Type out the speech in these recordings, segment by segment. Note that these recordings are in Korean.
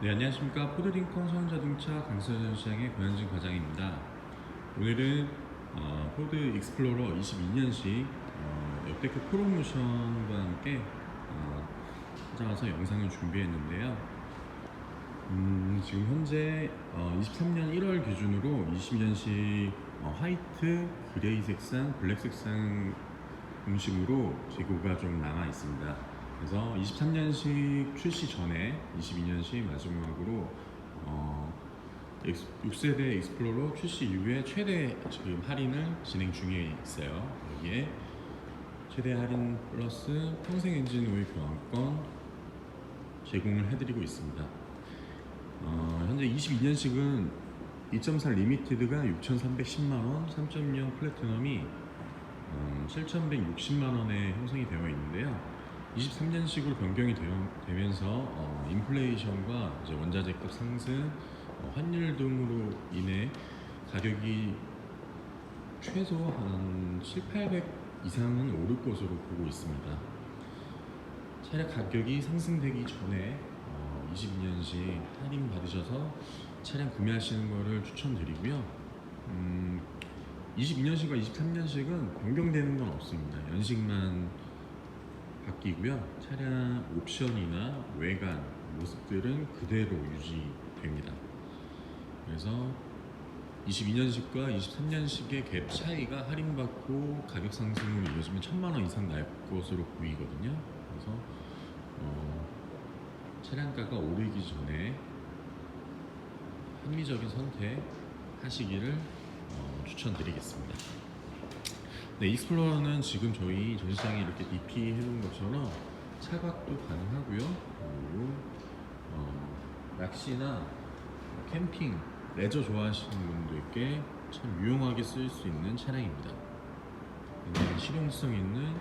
네, 안녕하십니까. 포드링컨 서울자동차 강서전 시장의 고현진 과장입니다. 오늘은 어, 포드 익스플로러 22년식 어, 역대급 프로모션과 함께 어, 찾아와서 영상을 준비했는데요. 음, 지금 현재 어, 23년 1월 기준으로 22년식 어, 화이트, 그레이 색상, 블랙 색상 음식으로 재고가 좀 남아 있습니다. 그래서 23년식 출시 전에 22년식 마지막으로 어, 6세대 익스플로러 출시 이후에 최대 지금 할인을 진행 중에 있어요. 여기에 최대 할인 플러스 평생 엔진 오일 교환권 제공을 해드리고 있습니다. 어, 현재 22년식은 2.4 리미티드가 6,310만 원, 3.0 플래티넘이 어, 7,160만 원에 형성이 되어 있는데요. 23년식으로 변경이 되어, 면서 어, 인플레이션과 이제 원자재값 상승, 어, 환율 등으로 인해 가격이 최소 한 7, 800 이상은 오를 것으로 보고 있습니다. 차량 가격이 상승되기 전에 어, 22년식 할인 받으셔서 차량 구매하시는 것을 추천드리고요. 음, 22년식과 23년식은 변경되는 건 없습니다. 연식만 바뀌고요. 차량 옵션이나 외관 모습들은 그대로 유지됩니다. 그래서 22년식과 23년식의 갭 차이가 할인받고 가격 상승으로 이어지면 천만 원 이상 날 것으로 보이거든요. 그래서 어, 차량가가 오르기 전에 합리적인 선택 하시기를 어, 추천드리겠습니다. 네, 익스플로러는 지금 저희 전시장에 이렇게 DP 해놓은 것처럼 차박도 가능하고요. 그리고 어, 낚시나 캠핑, 레저 좋아하시는 분들께 참 유용하게 쓸수 있는 차량입니다. 굉장히 실용성 있는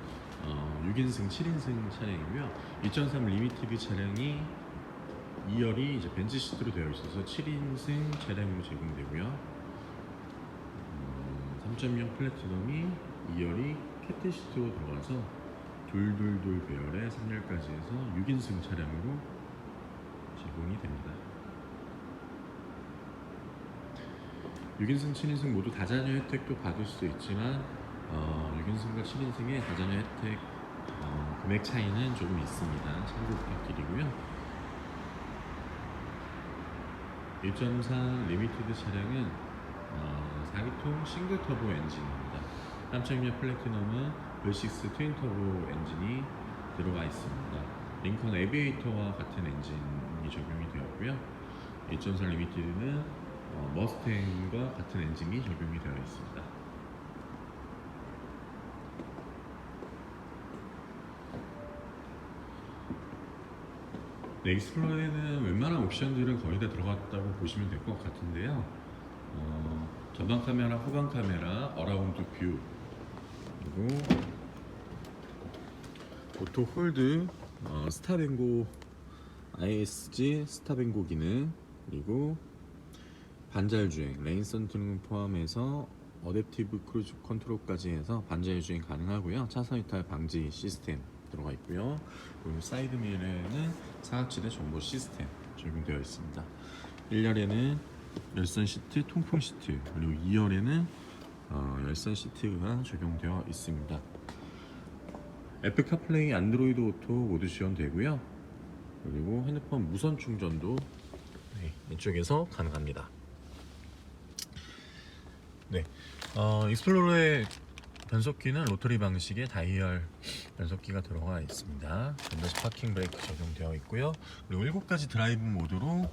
어, 6인승, 7인승 차량이고요. 2.3 리미티드 차량이 2열이 이제 벤츠 시트로 되어 있어서 7인승 차량으로 제공되고요. 음, 3.0 플래티넘이 2열이 캡틴 시트로 들어가서 둘둘둘 배열의 3열까지 해서 6인승 차량으로 제공이 됩니다. 6인승, 7인승 모두 다자녀 혜택도 받을 수 있지만 어, 6인승과 7인승의 다자녀 혜택 어, 금액 차이는 조금 있습니다. 참고 부탁드리고요. 1.4 리미티드 차량은 어, 4기통 싱글 터보 엔진입니다. 3.6 플래티넘은 V6 트윈 터보 엔진이 들어가 있습니다. 링컨 에비에이터와 같은 엔진이 적용이 되었고요. 1.4 리미티드는 어, 머스탱과 같은 엔진이 적용이 되어 있습니다. 네, 익스플로러에는 웬만한 옵션들은 거의 다 들어갔다고 보시면 될 것 같은데요. 어, 전방 카메라, 후방 카메라, 어라운드 뷰, 그리고 오토 홀드, 어, 스타뱅고 ISG 스타뱅고 기능, 그리고 반자율 주행, 레인 센터링 포함해서 어댑티브 크루즈 컨트롤까지 해서 반자율 주행 가능하고요. 차선 이탈 방지 시스템 들어가 있고요. 그리고 사이드 밀에는 사각지대 정보 시스템 적용되어 있습니다. 1열에는 열선 시트, 통풍 시트, 그리고 2열에는 어, 열선 시트가 적용되어 있습니다. 애플 카플레이 안드로이드 오토 모두 지원되고요. 그리고 핸드폰 무선 충전도 네, 이쪽에서 가능합니다. 네, 어, 익스플로러의 변속기는 로터리 방식의 다이얼 변속기가 들어가 있습니다. 밴더시 파킹 브레이크 적용되어 있고요. 그리고 7가지 드라이브 모드로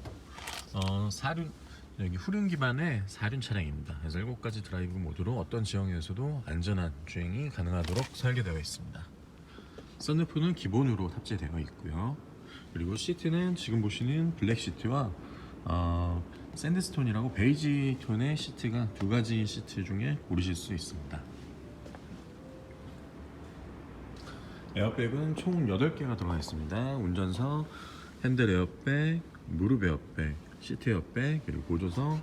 어, 사륜 여기 후륜 기반의 사륜 차량입니다. 그래서 7가지 드라이브 모드로 어떤 지형에서도 안전한 주행이 가능하도록 설계되어 있습니다. 썬루프는 기본으로 탑재되어 있고요. 그리고 시트는 지금 보시는 블랙 시트와 어, 샌드스톤이라고 베이지 톤의 시트가 두 가지 시트 중에 고르실 수 있습니다. 에어백은 총 8개가 들어가 있습니다. 운전석, 핸들 에어백, 무릎 에어백, 시트 에어백, 그리고 보조석,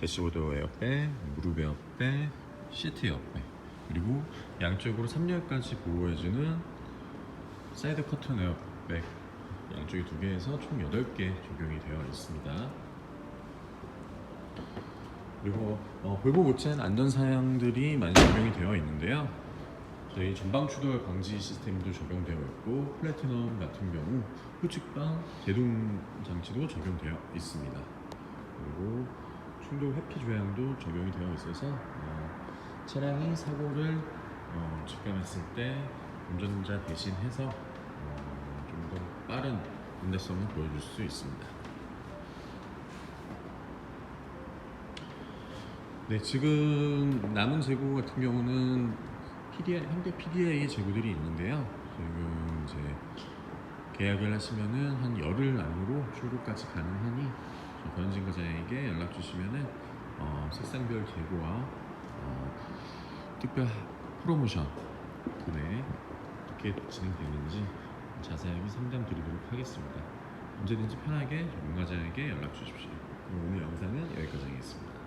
대시보드 에어백, 무릎 에어백, 시트 에어백, 그리고 양쪽으로 3열까지 보호해주는 사이드 커튼 에어백 양쪽에 두 개에서 총 8개 적용이 되어 있습니다. 그리고 어, 볼보 모체는 안전 사양들이 많이 적용이 되어 있는데요. 저희 전방 추돌 방지 시스템도 적용되어 있고 플래티넘 같은 경우 후측방 제동 장치도 적용되어 있습니다. 그리고 충돌 회피 조향도 적용이 되어 있어서 어, 차량이 사고를 어, 직감했을 때 운전자 대신해서 어, 좀더 빠른 운대성을 보여줄 수 있습니다. 네, 지금 남은 재고 같은 경우는 PDI, 현대 PDI 재고들이 있는데요. 지금 이제 계약을 하시면은 한 열흘 안으로 출고까지 가능하니 저 권진가자에게 연락 주시면은 어, 색상별 재고와 어, 특별 프로모션 구매 어떻게 진행되는지 자세하게 상담 드리도록 하겠습니다. 언제든지 편하게 전문가자에게 연락 주십시오. 오늘 영상은 여기까지 하겠습니다.